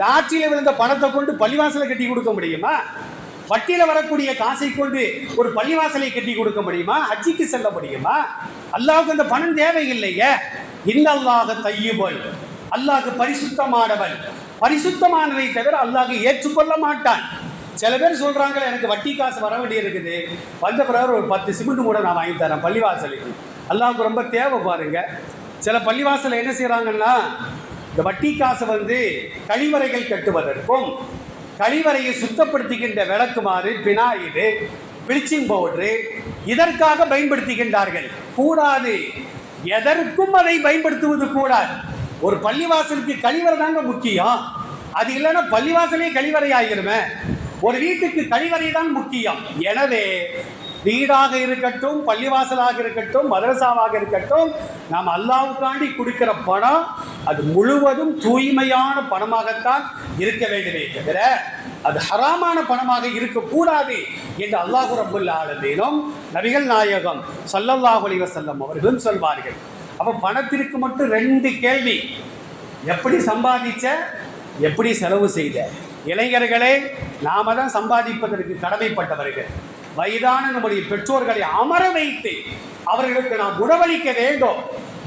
லாட்சியில் விழுந்த பணத்தை கொண்டு பள்ளிவாசலை கட்டி கொடுக்க முடியுமா? வட்டியில வரக்கூடிய காசை கொண்டு ஒரு பள்ளிவாசலை கட்டி கொடுக்க முடியுமா? அச்சிக்கு செல்ல முடியுமா? அல்லாவுக்கு அந்த பணம் தேவையில்லையே. இன்னல்லாக தையுபல் அல்லாஹ் பரிசுத்தமானவன் பரிசுத்தமானதை தவிர அல்லாஹ் ஏற்றுக்கொள்ள மாட்டான். சில பேர் சொல்றாங்க எனக்கு வட்டி காசு வர வேண்டி இருக்குது. வந்த பிறகு ஒரு பத்து சிமெண்ட் கூட நான் வாங்கி தரேன் பள்ளிவாசலுக்கு. அல்லாவுக்கு ரொம்ப தேவை பாருங்க. சில பள்ளிவாசல் என்ன செய்றாங்கன்னா இந்த வட்டி காசு வந்து கழிவறைகள் கட்டுவதற்கும் கழிவறையை சுத்தப்படுத்துகின்ற விளக்குமாறு பினாயிடு பிளீச்சிங் பவுடரு இதற்காக பயன்படுத்துகின்றார்கள். கூடாது. எதற்கும் அதை பயன்படுத்துவது கூடாது. ஒரு பள்ளிவாசலுக்கு கழிவறை தாங்க முக்கியம். அது இல்லைன்னா பள்ளிவாசலே கழிவறை ஆகிருமே ஒரு வீட்டுக்கு கழிவறை தான் முக்கியம். எனவே வீடாக இருக்கட்டும் பள்ளிவாசலாக இருக்கட்டும் மதரசாவாக இருக்கட்டும் நாம் அல்லாவுக்காண்டி கொடுக்கிற பணம் அது முழுவதும் தூய்மையான பணமாகத்தான் இருக்க வேண்டுமே தவிர அது ஹராமான பணமாக இருக்கக்கூடாது என்று அல்லாஹு ரபுல்ல ஆலமீனும் நபிகள் நாயகம் சல்லல்லாஹு அலி வசல்லம் அவர்களும் சொல்வார்கள். அப்போ பணத்திற்கு மட்டும் ரெண்டு கேள்வி. எப்படி சம்பாதிச்ச? எப்படி செலவு செய்த? இளைஞர்களே நாம தான் சம்பாதிப்பதற்கு கடமைப்பட்டவர்கள். வயதான நம்முடைய பெற்றோர்களை அமர வைத்து அவர்களுக்கு நாம் உணவளிக்க வேண்டும்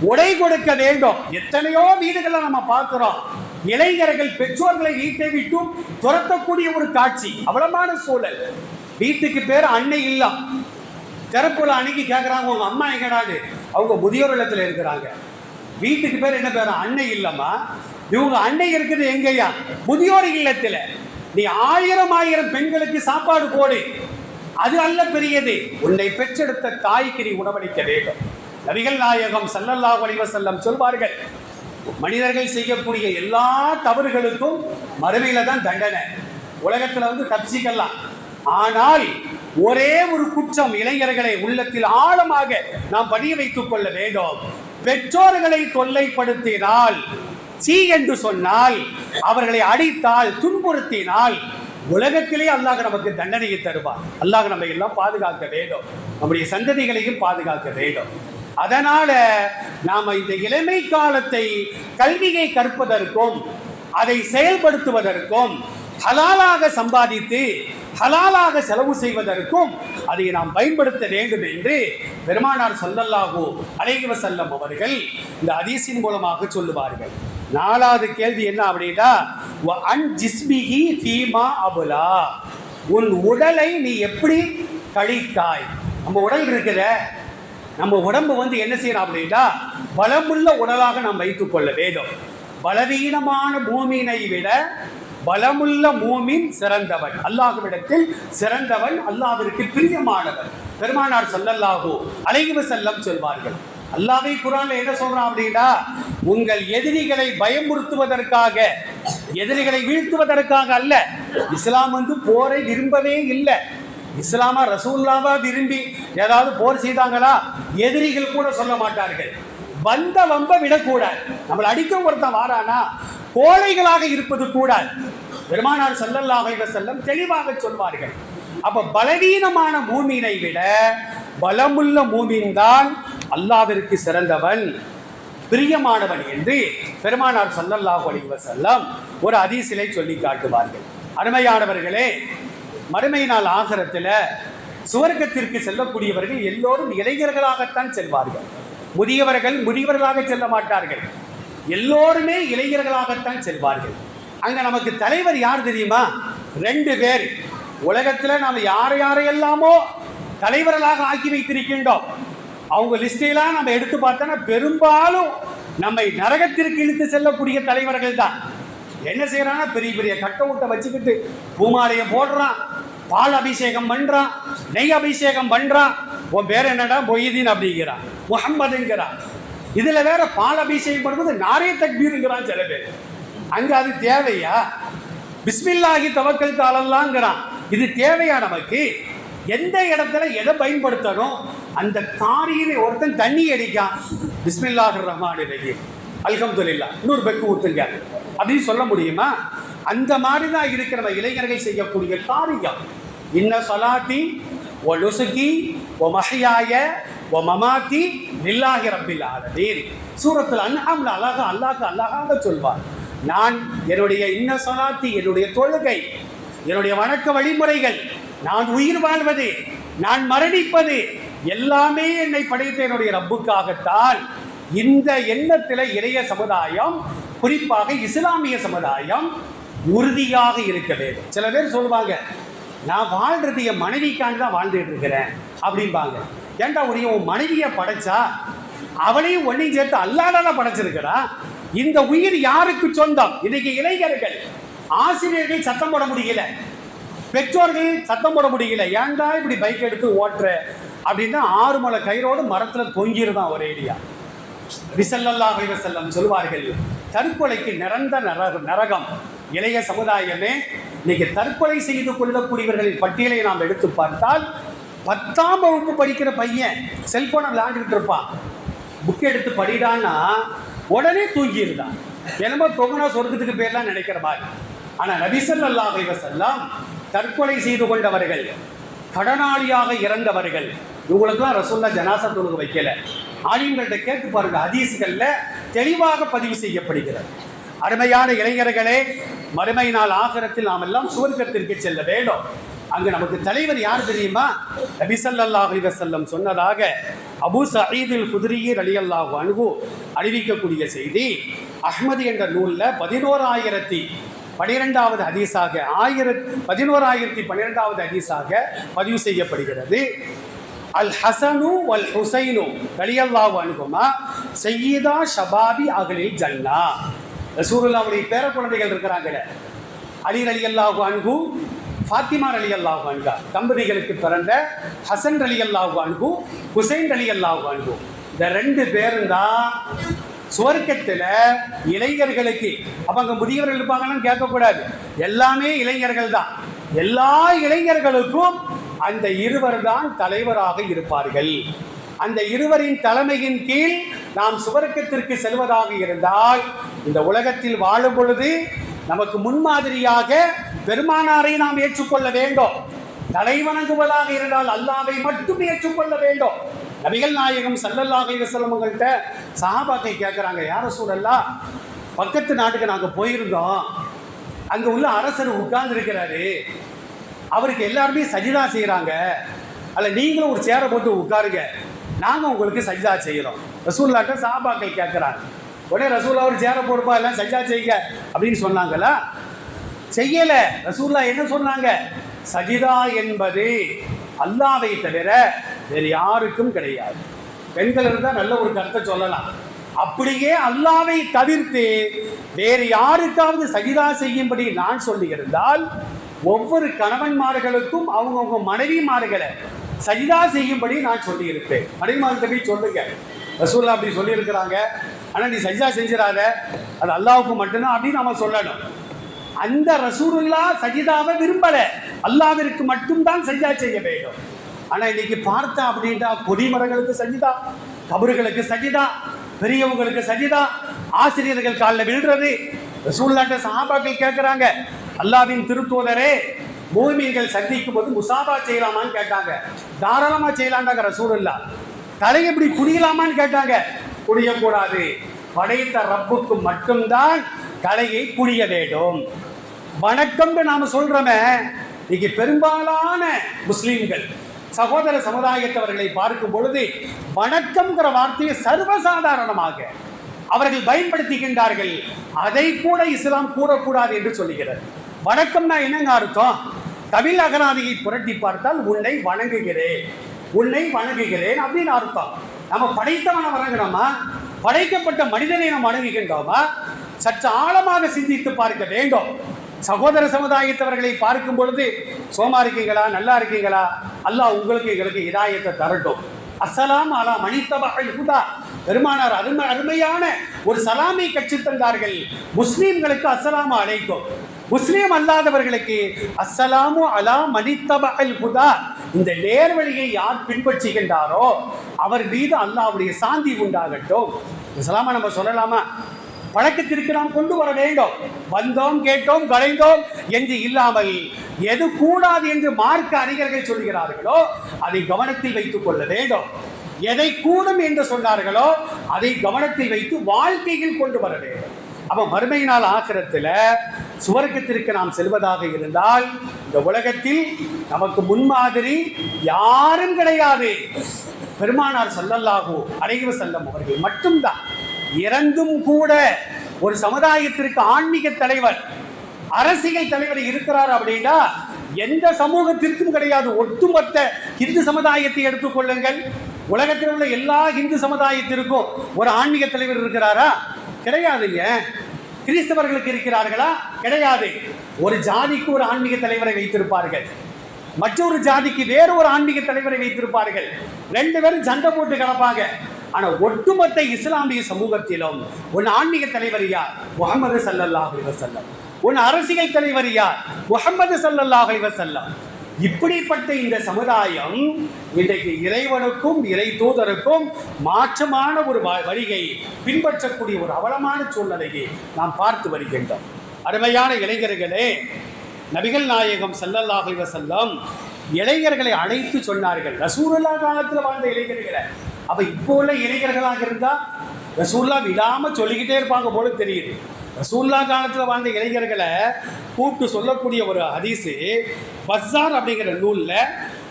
உடை கொடுக்க வேண்டும். எத்தனையோ வீடுகளை நம்ம பார்க்கிறோம். இளைஞர்கள் பெற்றோர்களை வீட்டை விட்டும் துரத்தக்கூடிய ஒரு காட்சி அவலமான சூழல். வீட்டுக்கு பேர் அன்னை இல்லம். திறப்புல அன்னைக்கு கேட்குறாங்க உங்க அம்மா எங்கடாது அவங்க முதியோர் இல்லத்தில் இருக்கிறாங்க. வீட்டுக்கு பேர் என்ன பேர்? அன்னை இல்லம்மா. இவங்க அன்னை இருக்குது எங்கய்யா? முதியோர் இல்லத்துல. நீ ஆயிரம் ஆயிரம் பெண்களுக்கு சாப்பாடு போடு. அது அல்ல பெரியது. உன்னை பெற்றெடுத்த தாய்க்கு நீ உணவளிக்க வேண்டும். நபிகள் நாயகம் சல்லல்லா அலைஹி செல்லம் சொல்வார்கள் மனிதர்கள் செய்யக்கூடிய எல்லா தவறுகளுக்கும் மறுமையில தான் தண்டனை. உலகத்துல வந்து தப்சிக்கலாம் ஆனால் ஒரே ஒரு குற்றம் இளைஞர்களை உள்ளத்தில் ஆழமாக நாம் பதிய வைத்துக் கொள்ள வேண்டும். பெற்றோர்களை தொல்லைப்படுத்தினால் சீ என்று சொன்னால் அவர்களை அடித்தால் துன்புறுத்தினால் உலகத்திலே அல்லாஹ் நமக்கு தண்டனையை தருவார் அல்லாஹ் நம்ம எல்லாம் பாதுகாக்க வேண்டும். நம்முடைய சந்ததிகளையும் பாதுகாக்க வேண்டும். அதனால நாம இந்த இளமை காலத்தை கல்வியை கற்பதற்கும் அதை செயல்படுத்துவதற்கும் ஹலாலாக சம்பாதித்து ஹலாலாக செலவு செய்வதற்கும் அதை நாம் பயன்படுத்த வேண்டும் என்று பெருமானார் சொல்லல்லாகோ அலைஹி செல்லம் அவர்கள் இந்த அதிசின் மூலமாக சொல்லுவார்கள். நாலாவது கேள்வி என்ன அப்படின்னா அன் ஃபீமா அபுலா. உன் உடலை நீ எப்படி கழித்தாய்? நம்ம உடல் இருக்குத. நம்ம உடம்பு வந்து என்ன செய்யணும் அப்படின்னா பலமுள்ள உடலாக நாம் வைத்துக் கொள்ள வேண்டும். பலவீனமான பூமியினை விட பலமுள்ள மூமின் சிறந்தவன். அல்லாஹுவிடத்தில் சிறந்தவன் அல்லாஹ்விற்கு பிரியமானவன். பெருமானார் ஸல்லல்லாஹு அலைஹி செல்லம் சொல்வார்கள் அல்லாவே குர்ஆன்ல என்ன சொல்றான் அப்படின்னா உங்கள் எதிரிகளை பயமுறுத்துவதற்காக எதிரிகளை வீழ்த்துவதற்காக அல்ல. இஸ்லாம் வந்து போரை விரும்பவே இல்லை. இஸ்லாமா ரசூல்லாவா விரும்பி ஏதாவது போர் செய்தாங்களா? எதிரிகள் கூட சொல்ல மாட்டார்கள். வந்த வம்ப விடக்கூடாது. நம்மளை அடிக்கும் ஒருத்தன் வாரானா? கோழைகளாக இருப்பது கூடாது. பெருமானார் செல்லல்லாமைவர் செல்லம் தெளிவாக சொல்வார்கள். அப்ப பலவீனமான பூமியினை விட பலமுள்ள மூமின் தான் அல்லாவிற்கு சிறந்தவன் பிரியமானவன் என்று பெருமானார் சல்லல்லாஹு அலைஹி வஸல்லம் ஒரு அதிசிலை சொல்லி காட்டுவார்கள். அருமையானவர்களே மறுமை நாள் ஆகரத்தில் சுவர்க்கத்திற்கு செல்லக்கூடியவர்கள் எல்லோரும் இளைஞர்களாகத்தான் செல்வார்கள். முதியவர்கள் முதியவர்களாக செல்ல மாட்டார்கள். எல்லோருமே இளைஞர்களாகத்தான் செல்வார்கள். அங்கே நமக்கு தலைவர் யார் தெரியுமா? ரெண்டு பேர். உலகத்தில் நாம் யாரை யாரையெல்லாமோ தலைவர்களாக ஆக்கி வைத்திருக்கின்றோம். அவங்க லிஸ்டையெல்லாம் நம்ம எடுத்து பார்த்தோன்னா பெரும்பாலும் நம்மை நரகத்திற்கு இழுத்து செல்லக்கூடிய தலைவர்கள் தான். என்ன செய்யறான்னா பெரிய பெரிய கட்ட வச்சுக்கிட்டு பூமாலையை போடுறான் பால் அபிஷேகம் பண்ணுறான் நெய் அபிஷேகம் பண்ணுறான் உன் பேர் என்னடா? மொய்தீன் அப்படிங்கிறான். முகம்மதுங்கிறான் இதில் வேற பால் அபிஷேகம் பண்ணும்போது நாரே தக்பீருங்கிறான் சில பேர். அங்கே அது தேவையா? பிஸ்மில்லாஹி தவக்கல் தாளல்லாங்கிறான் இது தேவையா நமக்கு? எந்த இடத்துல எதை பயன்படுத்தணும்? அந்த காரியிலே ஒருத்தன் தண்ணி அடிக்கான். பிஸ்மில்லாஹ் ரஹ்மான் ரஹீம் அல்ஹம்துலில்லா. இன்னொரு பெக்கு ஊத்துங்க. அப்படின்னு சொல்ல முடியுமா? அந்த மாதிரி தான் இருக்கிற நம்ம இளைஞர்கள் செய்யக்கூடிய காரியம். இன்ன சொலாத்தி ஒ நுசுகி ஒ மஹியாய ஒ மமாத்தி நில்லாகி ரப்பில் ஆலமீன். சூரத்தில் அன்ஹாம்ல அழகா அல்லாஹ் அழகாக சொல்வார். நான் என்னுடைய இன்ன சொலாத்தி என்னுடைய தொழுகை என்னுடைய வணக்க வழிமுறைகள் நான் உயிர் வாழ்வது நான் மரணிப்பது எல்லாமே என்னை படைத்த என்னுடைய ரப்புக்காகத்தான். இந்த எண்ணத்தில் இளைய சமுதாயம் குறிப்பாக இஸ்லாமிய சமுதாயம் உறுதியாக இருக்க வேண்டும். சில பேர் சொல்லுவாங்க நான் வாழ்றது என் மனைவிக்காண்டி தான் வாழ்ந்துட்டு இருக்கிறேன். அப்படிம்பாங்க. ஏன்டா உடைய உன் மனைவியை படைச்சா? அவளையும் ஒன்றையும் சேர்த்து அல்லாதான படைச்சிருக்கிறா? இந்த உயிர் யாருக்கு சொந்தம்? இன்னைக்கு இளைஞர்கள் ஆசிரியர்கள் சத்தம் போட முடியல. பெற்றோர்கள் சத்தம் போட முடியல. ஏன்டா இப்படி பைக் எடுத்து ஓட்டுற? அப்படின்னா ஆறு மலை கயிறோடு மரத்தில் தொங்கியிருந்தான் ஒரு ஏரியா. விசல்லல்லாஹு அலைஹி சொல்வார்கள் தற்கொலைக்கு நிறந்த நரக நரகம். இளைய சமுதாயமே இன்னைக்கு தற்கொலை செய்து கொள்ளக்கூடியவர்களின் பட்டியலை நாம் எடுத்து பார்த்தால் பத்தாம் வகுப்பு படிக்கிற பையன் செல்போனை விளையாண்டுட்டு இருப்பான். புக் எடுத்து படிடான்னா உடனே தூங்கியிருந்தான். என்னமோ தொகுனா சொர்க்கத்துக்கு பேர்லாம் நினைக்கிற மாதிரி. ஆனால் நபிசல்லா அலைஹி தற்கொலை செய்து கொண்டவர்கள் கடனாளியாக இறந்தவர்கள் இவங்களுக்கெல்லாம் ரசோல்லா ஜனாசா தொழுக வைக்கல. ஆலிம்கள்ட்ட கேட்டு பாருங்க ஹதீஸ்களில் தெளிவாக பதிவு செய்யப்படுகிறது. அருமையான இளைஞர்களே மறுமை நாள் ஆகரத்தில் நாம் எல்லாம் சுவர்க்கத்திற்கு செல்ல வேண்டும். அங்கு நமக்கு தலைவர் யார் தெரியுமா? நபி செல்லம் சொன்னதாக அபு சொன்னதாக குதிரியர் அலி குதிரியை அணுகு அறிவிக்கக்கூடிய செய்தி அஹ்மது என்ற நூலில் பதினோராயிரத்தி பனிரெண்டாவது ஹதீஸாக ஆயிரத்தி பதினோராயிரத்தி பன்னிரெண்டாவது ஹதீஸாக பதிவு செய்யப்படுகிறது. அல் ஹசனு வல் ஹுசைனு ரலியல்லாஹு அனுகுமா சையீதா ஷபாபி அகலில் ஜன்னா. ரசூருல்லாவுடைய பேர குழந்தைகள் இருக்கிறாங்களே. அலி ரலியல்லாஹு அன்ஹு ஃபாத்திமா ரலியல்லாஹு அன்ஹா தம்பதிகளுக்கு பிறந்த ஹசன் ரலியல்லாஹு அன்ஹு ஹுசைன் ரலியல்லாஹு அன்ஹு. இந்த ரெண்டு பேரும் தான் சுவர்க்கத்தில் இளைஞர்களுக்கு அப்போ அங்கே முதியவர்கள் இருப்பாங்கன்னு கேட்கக்கூடாது. எல்லாமே இளைஞர்கள் தான். எல்லா இளைஞர்களுக்கும் அந்த இருவர் தான் தலைவராக இருப்பார்கள். அந்த இருவரின் தலைமையின் கீழ் நாம் சுவர்க்கத்திற்கு செல்வதாக இருந்தால் இந்த உலகத்தில் வாழும் பொழுது நமக்கு முன்மாதிரியாக பெருமானாரை நாம் ஏற்றுக்கொள்ள வேண்டும். தலை வணங்குவதாக இருந்தால் அல்லாவை மட்டும் ஏற்றுக்கொள்ள வேண்டும். நபிகள் நாயகம் சல்லல்லாஹ் செல்வங்கள்கிட்ட சஹாபாக்கை கேட்குறாங்க யார சூழல்லா பக்கத்து நாட்டுக்கு நாங்கள் போயிருந்தோம். அங்கே உள்ள அரசர் உட்கார்ந்துருக்கிறாரு. அவருக்கு எல்லாருமே சஜிதா செய்கிறாங்க அல்ல நீங்களும் ஒரு சேரை போட்டு உட்காருங்க. நாங்கள் உங்களுக்கு சஜிதா செய்கிறோம் ரசூல்லாட்ட சாபாக்கள் கேட்குறாங்க உடனே ரசூல்லா ஒரு சேரை போடுப்பா எல்லாம் சஜிதா செய்யுங்க அப்படின்னு சொன்னாங்களா? செய்யலை. ரசூல்லா என்ன சொன்னாங்க? சஜிதா என்பது அல்லாவை தவிர வேறு யாருக்கும் கிடையாது. பெண்கள் இருந்தால் நல்ல ஒரு கருத்தை சொல்லலாம். அப்படியே அல்லாவை தவிர்த்து வேறு யாருக்காவது சஜிதா செய்யும்படி நான் சொல்லியிருந்தால் ஒவ்வொரு கணவன்மார்களுக்கும் அவங்கவுங்க மனைவிமார்களை சஜிதா செய்யும்படி நான் சொல்லியிருப்பேன். மனைவிமார்கிட்ட போய் சொல்லுங்க. ரசூல்லா அப்படி சொல்லியிருக்கிறாங்க. ஆனால் நீ சஜிதா செஞ்சிடாத. அது அல்லாவுக்கு மட்டும்தான் அப்படின்னு நம்ம சொல்லணும். அந்த ரசூலுல்லா சஜிதாவை விரும்பலை. அல்லாவிற்கு மட்டும்தான் சஜிதா செய்ய வேண்டும். ஆனால் இன்னைக்கு பார்த்தா அப்படின்ட்டா கொடிமரங்களுக்கு சஜிதா கபறுகளுக்கு சஜிதா பெரியவங்களுக்கு சஜிதா ஆசிரியர்கள் காலில் விழுறது. ரசூல்லாட்ட சஹாபாக்கள் கேட்குறாங்க அல்லாவின் திருத்தூதரே பூமிகள் சந்திக்கும் போது முசாபா செய்யலாமான்னு கேட்டாங்க. தாராளமா செய்யலாண்டாங்க ரசூலுல்லா. தலை எப்படி குடியலாமான்னு கேட்டாங்க. குடியக்கூடாது படைத்த ரப்புக்கு மட்டும்தான் தலையை புரிய வேண்டும். வணக்கம்னு நாம சொல்றோமே இன்னைக்கு பெரும்பாலான முஸ்லீம்கள் சகோதர சமுதாயத்தவர்களை பார்க்கும் பொழுது வணக்கம்ங்கிற வார்த்தையை சர்வசாதாரணமாக அவர்கள் பயன்படுத்துகின்றார்கள். அதை கூட இஸ்லாம் கூறக்கூடாது என்று சொல்லுகிறது. வணக்கம்னா என்னங்க அர்த்தம்? தமிழ் அகராதியை புரட்டி பார்த்தால் உன்னை வணங்குகிறேன். உன்னை வணங்குகிறேன் அப்படின்னு அர்த்தம். நம்ம படைத்தவனை வணங்குறோமா? படைக்கப்பட்ட மனிதனை நாம் வணங்குகின்றோமா? சற்று ஆழமாக சிந்தித்து பார்க்க வேண்டும். சகோதர சமுதாயத்தவர்களை பார்க்கும் பொழுது சோமா இருக்கீங்களா? நல்லா இருக்கீங்களா? அல்லாஹ் உங்களுக்கு எங்களுக்கு இதாயத்தை தரட்டும். அஸ்ஸலாம் அலா மணித்தபகல் ஹுதா. பெருமானார் அருமை அருமையான ஒரு சலாமை கற்றுத் தந்தார்கள். முஸ்லீம்களுக்கு அசலாம் அழைக்கும் முஸ்லீம் அல்லாதவர்களுக்கு அஸ்ஸலாமு அலா மணித்தபகல் புதா இந்த நேர்வழியை யார் பின்பற்றுகின்றாரோ அவர் மீது அல்லாவுடைய சாந்தி உண்டாகட்டும். இஸ்லாமா நம்ம சொல்லலாமா? பழக்கத்திற்கு நாம் கொண்டு வர வேண்டும். வந்தோம் கேட்டோம் கலைந்தோம் என்று இல்லாமல் எது கூடாது என்று மார்க்க அறிஞர்கள் சொல்கிறார்களோ அதை கவனத்தில் வைத்துக் கொள்ள வேண்டும். எதை கூடும் என்று சொன்னார்களோ அதை கவனத்தில் வைத்து வாழ்க்கையில் கொண்டு வர வேண்டும். அப்ப மறுமை நாள் ஆக்கிரத்தில் சுவர்க்கத்திற்கு நாம் செல்வதாக இருந்தால் இந்த உலகத்தில் நமக்கு முன்மாதிரி யாரும் கிடையாது. பெருமானார் ஸல்லல்லாஹு அலைஹி செல்லம் அவர்கள் மட்டும்தான். இறந்தும் கூட ஒரு சமுதாயத்திற்கு ஆன்மீக தலைவர் அரசியல் தலைவர் இருக்கிறார் அப்படின்னா எந்த சமூகத்திற்கும் கிடையாது. ஒட்டுமொத்த இந்து சமுதாயத்தை எடுத்துக்கொள்ளுங்கள் உலகத்தில் உள்ள எல்லா இந்து சமுதாயத்திற்கும் ஒரு ஆன்மீக தலைவர் இருக்கிறாரா? கிடையாதுங்க. கிறிஸ்தவர்களுக்கு இருக்கிறார்களா? கிடையாது. ஒரு ஜாதிக்கு ஒரு ஆன்மீக தலைவரை வைத்திருப்பார்கள். மற்றொரு ஜாதிக்கு வேறு ஒரு ஆன்மீக தலைவரை வைத்திருப்பார்கள். ரெண்டு பேரும் சண்டை போட்டு கிடப்பாங்க ஆனா ஒட்டுமொத்த இஸ்லாமிய சமூகத்திலும் உன் ஆன்மீக தலைவர் யார்? முகமது சல்லல்லாஹ் இவர் செல்லம் உன் அரசியல் தலைவர் யார்? முகமது சல்லல்லாஹ் இவர் செல்லம் இப்படிப்பட்ட இந்த சமுதாயம் இன்றைக்கு இறைவனுக்கும் இறை தூதருக்கும் மாற்றமான ஒரு வ- வழியை பின்பற்றக்கூடிய ஒரு அவலமான சூழ்நிலையை நாம் பார்த்து வருகின்றோம். அருமையான இளைஞர்களே நபிகள் நாயகம் ஸல்லல்லாஹு செல்லம் இளைஞர்களை அழைத்து சொன்னார்கள். ரசூலுல்லா காலத்தில் வாழ்ந்த இளைஞர்களை. அப்ப இப்போ உள்ள இளைஞர்களாக இருந்தா ரசூல்லா விடாம சொல்லிக்கிட்டே இருப்பாங்க போல தெரியுது. ரசூல்லா காலத்தில் வாழ்ந்த இளைஞர்களை கூப்பிட்டு சொல்லக்கூடிய ஒரு ஹதீஸு பஸ்ஸார் அப்படிங்கிற நூலில்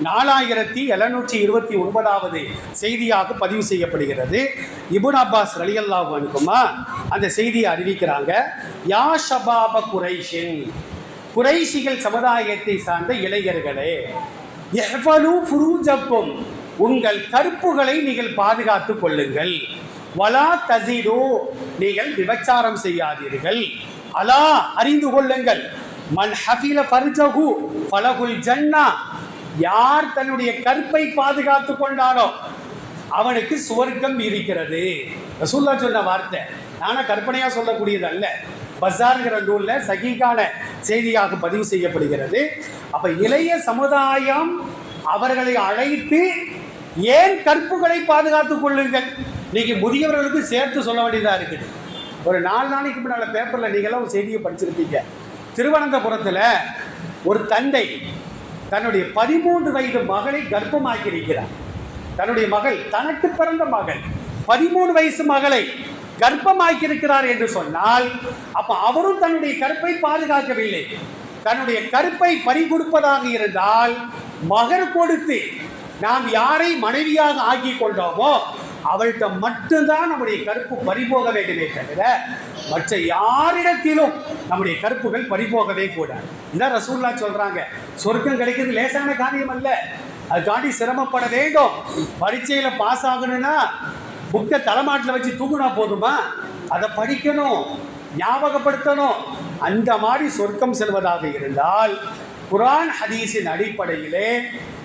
நாலாயிரத்தி எழுநூற்றி இருபத்தி ஒன்பதாவது செய்தியாக பதிவு செய்யப்படுகிறது. இபுன் அப்பாஸ் ரலியல்லாஹு அனுக்குமா அந்த செய்தியை அறிவிக்கிறாங்க. யா ஷபாப குரைஷின் குறைஷிகள் சமுதாயத்தை சார்ந்த இளைஞர்களே எவ்வளவு உங்கள் கருப்புகளை நீங்கள் பாதுகாத்துக் கொள்ளுங்கள். வலா தசிரு நீங்கள் விபச்சாரம் செய்யாதீர்கள். அலா அறிந்து கொள்ளுங்கள். மன் ஹஃபில ஃபர்ஜஹு ஃபலகுல் ஜன்னா. யார் தன்னுடைய கற்பை பாதுகாத்து கொண்டானோ அவனுக்கு சுவர்க்கம் இருக்கிறது. ரசூல்லா சொன்ன வார்த்தை. நானும் கற்பனையாக சொல்லக்கூடியது அல்ல பஸார்ங்கிற நூலில் சகிகான செய்தியாக பதிவு செய்யப்படுகிறது. அப்போ இளைய சமுதாயம் அவர்களை அழைத்து ஏன் கற்புகளை பாதுகாத்துக் கொள்ளுங்கள்? இன்னைக்கு முதியவர்களுக்கு சேர்த்து சொல்ல வேண்டியதாக இருக்குது. ஒரு நாலு நாளைக்கு முன்னால் பேப்பரில் நீங்களாம் ஒரு செய்தியை படிச்சிருப்பீங்க. திருவனந்தபுரத்தில் ஒரு தந்தை தன்னுடைய பதிமூன்று வயது மகளை கர்ப்பமாக்கி இருக்கிறார் தன்னுடைய மகள் தனக்கு பிறந்த மகள் பதிமூணு வயசு மகளை கர்ப்பமாக்கி இருக்கிறார் என்று சொன்னால் அப்ப அவரும் தன்னுடைய கருப்பை பாதுகாக்கவில்லை. தன்னுடைய கருப்பை பறிகொடுப்பதாக இருந்தால் மகர் கொடுத்து நாம் யாரை மனைவியாக ஆக்கி கொண்டோமோ அவள்கிட்ட மட்டும்தான் நம்முடைய கருப்பு பறிபோக வேண்டுமே தவிர மற்ற யாரிடத்திலும் நம்முடைய கருப்புகள் பறிபோகவே கூடாது. இதான் ரசூல்லா சொல்கிறாங்க சொர்க்கம் கிடைக்கிறது லேசான காரியம் அல்ல அதுக்காண்டி சிரமப்பட வேண்டும். பரீட்சையில் பாஸ் ஆகணும்னா புக்கை தலைமாட்டில் வச்சு தூங்கினா போதுமா? அதை படிக்கணும் ஞாபகப்படுத்தணும். அந்த மாதிரி சொர்க்கம் செல்வதாக இருந்தால் குரான் ஹதீஸின் அடிப்படையிலே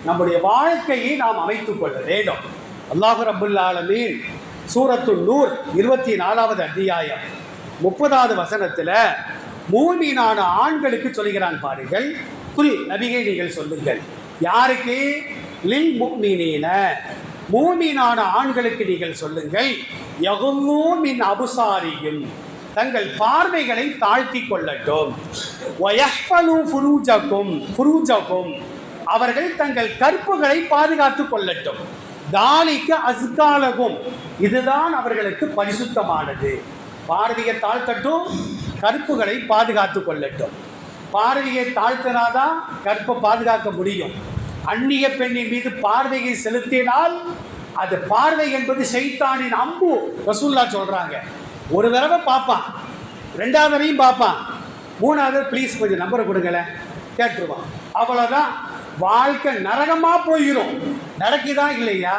நம்முடைய வாழ்க்கையை நாம் அமைத்துக் கொள்ள வேண்டும். அல்லாஹு ரபுல் ஆலமீன் சூரத்து நூர் இருபத்தி நாலாவது அத்தியாயம். முப்பதாவது வசனத்தில் மூமீனான ஆண்களுக்கு சொல்கிறான் பாருங்கள். குல் நபிகை நீங்கள் சொல்லுங்கள். யாருக்கு? லில் முக்மினீன. மூமீனான ஆண்களுக்கு நீங்கள் சொல்லுங்கள். யகுல்லூ மின் அபுசாரியும். தங்கள் பார்வைகளை தாழ்த்தி கொள்ளட்டும். அவர்கள் தங்கள் கற்புகளை பாதுகாத்துக் கொள்ளட்டும். தாலிக்கு அஸ்காலகும். இதுதான் அவர்களுக்கு பரிசுத்தமானது. பாரதிய தாழ்த்தட்டும் கற்புகளை பாதுகாத்து கொள்ளட்டும். பார்வையை தாழ்த்தினாதான் கற்பை பாதுகாக்க முடியும். அந்நிய பெண்ணின் மீது பார்வையை செலுத்தினால் அது பார்வை என்பது சைத்தானின் அம்பு ரசூல்லா சொல்கிறாங்க ஒரு தடவை பார்ப்பான் ரெண்டாவது தடவையும் பார்ப்பான். மூணாவது ப்ளீஸ் கொஞ்சம் நம்பரை கொடுங்களேன். கேட்டுருவான். அவ்வளோதான் வாழ்க்கை நரகமாக போயிடும் நடக்குதா இல்லையா?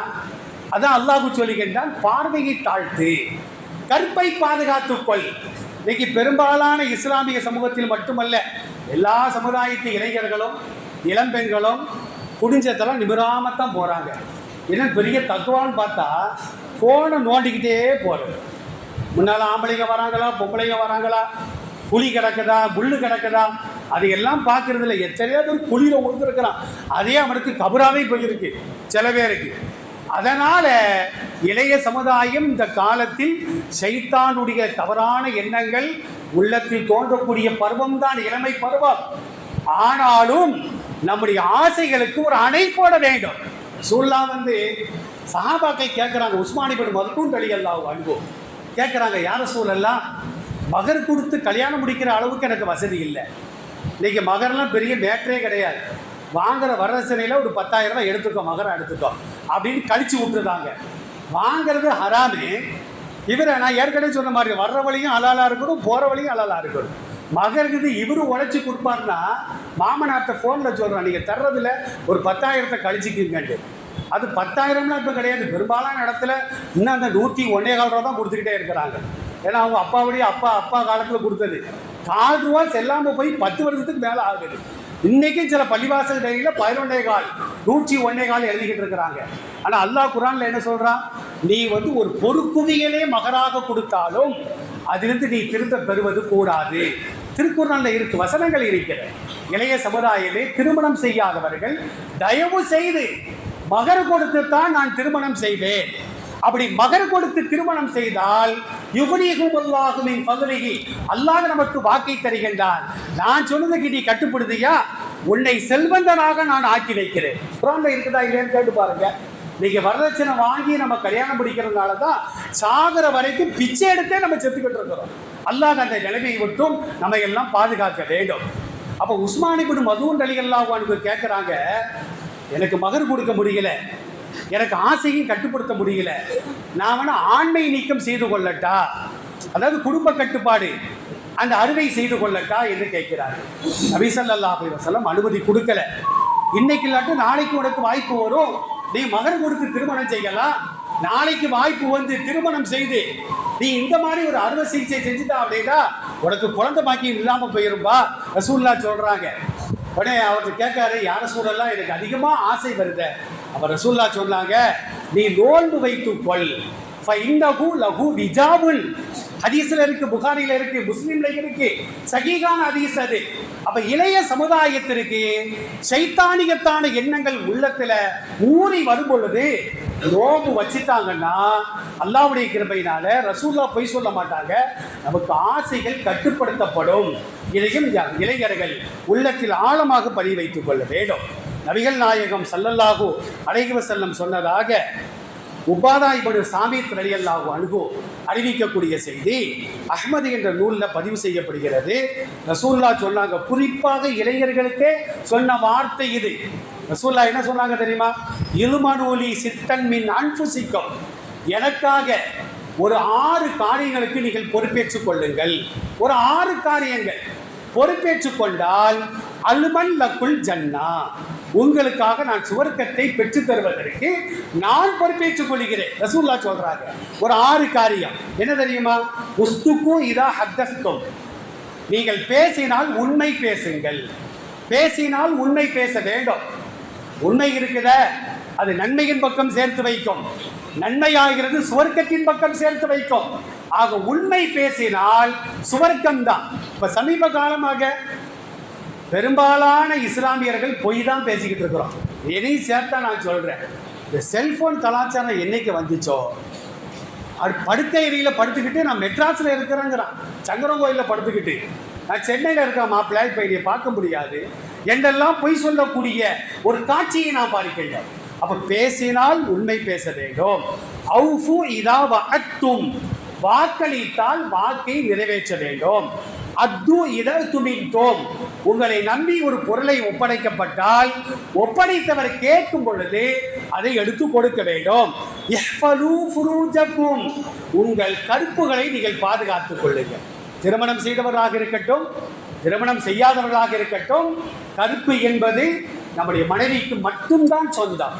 அதான் அல்லாஹு சொல்லுகின்றான் பார்வையை தாழ்த்து கற்பை பாதுகாத்துக்கொள் இன்னைக்கு பெரும்பாலான இஸ்லாமிய சமூகத்தில் மட்டுமல்ல எல்லா சமுதாயத்து இளைஞர்களும் இளம்பெண்களும் குடிஞ்சத்தெல்லாம் நிமிராமத்தான் போகிறாங்க என்ன பெரிய தத்துவம்னு பார்த்தா ஃபோனை நோண்டிக்கிட்டே போகிறது முன்னால் ஆம்பளைங்க வராங்களா பொம்பளைங்க வராங்களா? புலி கிடக்குதா புல்லு கிடக்குதா? அதையெல்லாம் பார்க்கறதுல எத்தனையோ பேர் குழியில் உழுந்துருக்கிறான் அதே அவனுக்கு கபராவே போயிருக்கு சில பேருக்கு. அதனால் இளைய சமுதாயம் இந்த காலத்தில் சைத்தானுடைய தவறான எண்ணங்கள் உள்ளத்தில் தோன்றக்கூடிய பருவம் தான் இளமை பருவம். ஆனாலும் நம்முடைய ஆசைகளுக்கு ஒரு அணை போட வேண்டும். சூல்லா வந்து சஹாபாக்கள் கேட்குறாங்க உஸ்மானிபன் மதுக்கும் அலி அல்லாஹ் கேட்குறாங்க யார சூழல்லாம் மகர் கொடுத்து கல்யாணம் முடிக்கிற அளவுக்கு எனக்கு வசதி இல்லை. இன்றைக்கி மகரெலாம் பெரிய மேட்டரே கிடையாது. வாங்குற வரதட்சணையில் ஒரு பத்தாயிரம் ரூபாய் எடுத்துக்கோ மகரம் எடுத்துக்கோ அப்படின்னு கழிச்சு விட்டுருந்தாங்க வாங்குறது ஹராமே. இவரை நான் ஏற்கனவே சொன்ன மாதிரி வர்ற வழியும் அலாலாக இருக்கணும் போகிற வழியும் அலாலாக இருக்கணும். மகருக்கு இவரு உழைச்சி கொடுப்பாருன்னா மாமனார்ட்ட ஃபோனில் சொல்கிறேன் நீங்கள் தர்றதில் ஒரு பத்தாயிரத்தை கழிச்சிக்கிங்கன்ட்டு. அது பத்தாயிரம்லாம் இப்போ கிடையாது. பெரும்பாலான இடத்துல இன்னும் அந்த நூற்றி ஒன்னே கால் ரூபா தான் கொடுத்துக்கிட்டே இருக்கிறாங்க. ஏன்னா அவங்க அப்பாவுடைய அப்பா அப்பா காலத்தில் கொடுத்தது. கால் ரூபா செல்லாமல் போய் பத்து வருஷத்துக்கு மேலே ஆகுது. இன்னைக்கும் சில பள்ளிவாசல் டைரியில் பதினொன்றே கால் நூற்றி ஒன்னே கால் எழுதிக்கிட்டு இருக்கிறாங்க. ஆனால் அல்லாஹ் குரான்ல என்ன சொல்கிறான் நீ வந்து ஒரு பொறுக்குவியலே மகராக கொடுத்தாலும் அதிலிருந்து நீ திருத்த பெறுவது கூடாது. திருக்குறளில் இருக்கு வசனங்கள் இருக்கிறது இளைய சமுதாயமே திருமணம் செய்யாதவர்கள் தயவு செய்து மகர் கொடுத்து தான் நான் திருமணம் செய்வேன். அப்படி மகர் கொடுத்து திருமணம் செய்தால் யுகுனிகுமல்லாகுமின் பகுதிகி அல்லாஹ் நமக்கு வாக்கை தருகின்றான். நான் சொன்னதுக்கு நீ கட்டுப்படுதியா உன்னை செல்வந்தனாக நான் ஆக்கி வைக்கிறேன். குரான்ல இருக்குதா இல்லையான்னு கேட்டு பாருங்க. நீங்க வரதட்சணை வாங்கி நம்ம கல்யாணம் பிடிக்கிறதுனால தான் சாகிற வரைக்கும் பிச்சை எடுத்தே நம்ம செத்துக்கிட்டு இருக்கிறோம். அல்லாஹ் அந்த நிலைமையை விட்டும் நம்ம எல்லாம் பாதுகாக்க வேண்டும். அப்போ உஸ்மானிபின் மதுவன் அலிகல்லாஹ் கேட்குறாங்க எனக்கு மகர் கொடுக்க முடியல. எனக்கு ஆசையும் கட்டுப்படுத்த முடியல. நான் வேணா ஆண்மை நீக்கம் செய்து கொள்ளட்டா? அதாவது குடும்ப கட்டுப்பாடு அந்த அறுவை செய்து கொள்ளட்டா என்று கேட்கிறார். நபிசல்லா அப்படி அனுமதி கொடுக்கல. இன்னைக்கு இல்லாட்டும் நாளைக்கு உனக்கு வாய்ப்பு வரும். நீ மகர் கொடுத்து திருமணம் செய்யலாம். நாளைக்கு வாய்ப்பு வந்து திருமணம் செய்து நீ இந்த மாதிரி ஒரு அறுவை சிகிச்சை செஞ்சுட்டா அப்படின்னா உனக்கு குழந்தை பாக்கியம் இல்லாம போயிரும்பா ரசூல்லா சொல்றாங்க. உடனே அவர் கேட்காரு யார சூழல்லாம் எனக்கு அதிகமாக ஆசை வருது. அப்போ ரசூல்லா சொன்னாங்க நீ நோன்பு வைத்து கொள். ஃபைன்னஹு லஹு விஜாபுல் ஹதீஸ்ல இருக்குது புகாரில இருக்குது முஸ்லீமில் இருக்கு சகீகான ஹதீஸ் அது. அப்ப இளைய சமுதாயத்திற்கு சைத்தானிகத்தான எண்ணங்கள் உள்ளத்தில் ஊறி வரும் பொழுது நோம்பு வச்சுட்டாங்கன்னா அல்லாவுடைய கிருபையினால ரசூல்லா பொய் சொல்ல மாட்டாங்க. நமக்கு ஆசைகள் கட்டுப்படுத்தப்படும். இதையும் யா- இளைஞர்கள் உள்ளத்தில் ஆழமாக பதிவு வைத்துக் கொள்ள வேண்டும். நபிகள் நாயகம் சல்லல்லாஹு அழகிவ செல்லம் சொன்னதாக உபாதா இப்படி சாமித் ரலியல்லாஹு அணுகு அறிவிக்கக்கூடிய செய்தி அஹ்மது என்ற நூலில் பதிவு செய்யப்படுகிறது. ரசூல்லா சொன்னாங்க குறிப்பாக இளைஞர்களுக்கே சொன்ன வார்த்தை இது. ரசூல்லா என்ன சொன்னாங்க தெரியுமா? இலுமனூலி சித்தன் மின் அன்புசிக்கம் எனக்காக ஒரு ஆறு காரியங்களுக்கு நீங்கள் பொறுப்பேற்றுக் கொள்ளுங்கள். ஒரு ஆறு காரியங்கள் பொறுப்பேற்றுக் கொண்டால் அலுமன் லக்குல் ஜன்னா. உங்களுக்காக நான் சுவர்க்கத்தை பெற்றுத் தருவதற்கு நான் பொறுப்பேற்றுக் கொள்கிறேன். ரசூல்லா சொல்றாங்க. ஒரு ஆறு காரியம். என்ன தெரியுமா? உஸ்துக்கும் இதா ஹத்தஸ்தும். நீங்கள் பேசினால் உண்மை பேசுங்கள். பேசினால் உண்மை பேச வேண்டும். உண்மை இருக்குத? அது நன்மையின் பக்கம் சேர்த்து வைக்கும். நன்மையாகிறது சுவர்க்கத்தின் பக்கம் சேர்த்து வைக்கும். ஆக உண்மை பேசினால் சுவர்க்கம் தான் இப்ப சமீப காலமாக பெரும்பாலான இஸ்லாமியர்கள் பொய் தான் பேசிக்கிட்டு இருக்கிறோம். எதையும் சேர்த்தா நான் சொல்கிறேன் இந்த செல்ஃபோன் கலாச்சாரம் என்னைக்கு வந்துச்சோ? அது படுத்த அறையில் படுத்துக்கிட்டு நான் மெட்ராஸில் இருக்கிறேங்கிறான். சங்கரங்கோயிலில் படுத்துக்கிட்டு. நான் சென்னையில் இருக்க மாப்பிள்ளை இப்போ பார்க்க முடியாது. என்றெல்லாம் பொய் சொல்லக்கூடிய ஒரு காட்சியை நான் பார்க்கின்றேன். அப்போ பேசினால் உண்மை பேச வேண்டும். அவுஃபு இதா வஅத்தும். வாக்களித்தால் வாக்கை நிறைவேற்ற வேண்டும். அத்து இடத்துமின் துமித்தோம் உங்களை நம்பி ஒரு பொருளை ஒப்படைக்கப்பட்டால் ஒப்படைத்தவர் கேட்கும் பொழுது அதை எடுத்து கொடுக்க வேண்டும். உங்கள் கருப்புகளை நீங்கள் பாதுகாத்துக் கொள்ளுங்கள். திருமணம் செய்தவர்களாக இருக்கட்டும் திருமணம் செய்யாதவர்களாக இருக்கட்டும் கருப்பு என்பது நம்முடைய மனைவிக்கு மட்டும்தான் சொந்தம்.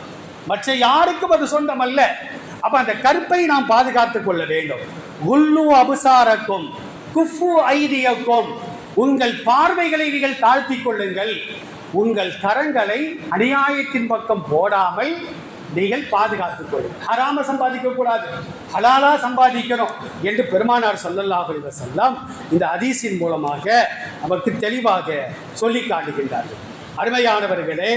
மற்ற யாருக்கும் அது சொந்தம் அல்ல அப்ப அந்த கருப்பை நாம் பாதுகாத்துக் கொள்ள வேண்டும். குல்லு அபுசாரக்கும். குஃபு ஐதியக்கும் உங்கள் பார்வைகளை நீங்கள் தாழ்த்திக் கொள்ளுங்கள். உங்கள் கரங்களை அநியாயத்தின் பக்கம் போடாமல் நீங்கள் பாதுகாத்துக் கொள்ளுங்கள். ஹராம சம்பாதிக்க கூடாது. ஹலாலா சம்பாதிக்கணும் என்று பெருமானார் ஸல்லல்லாஹு செல்லாம் இந்த ஹதீஸின் மூலமாக நமக்கு தெளிவாக சொல்லி காட்டுகின்றார்கள். அருமையானவர்களே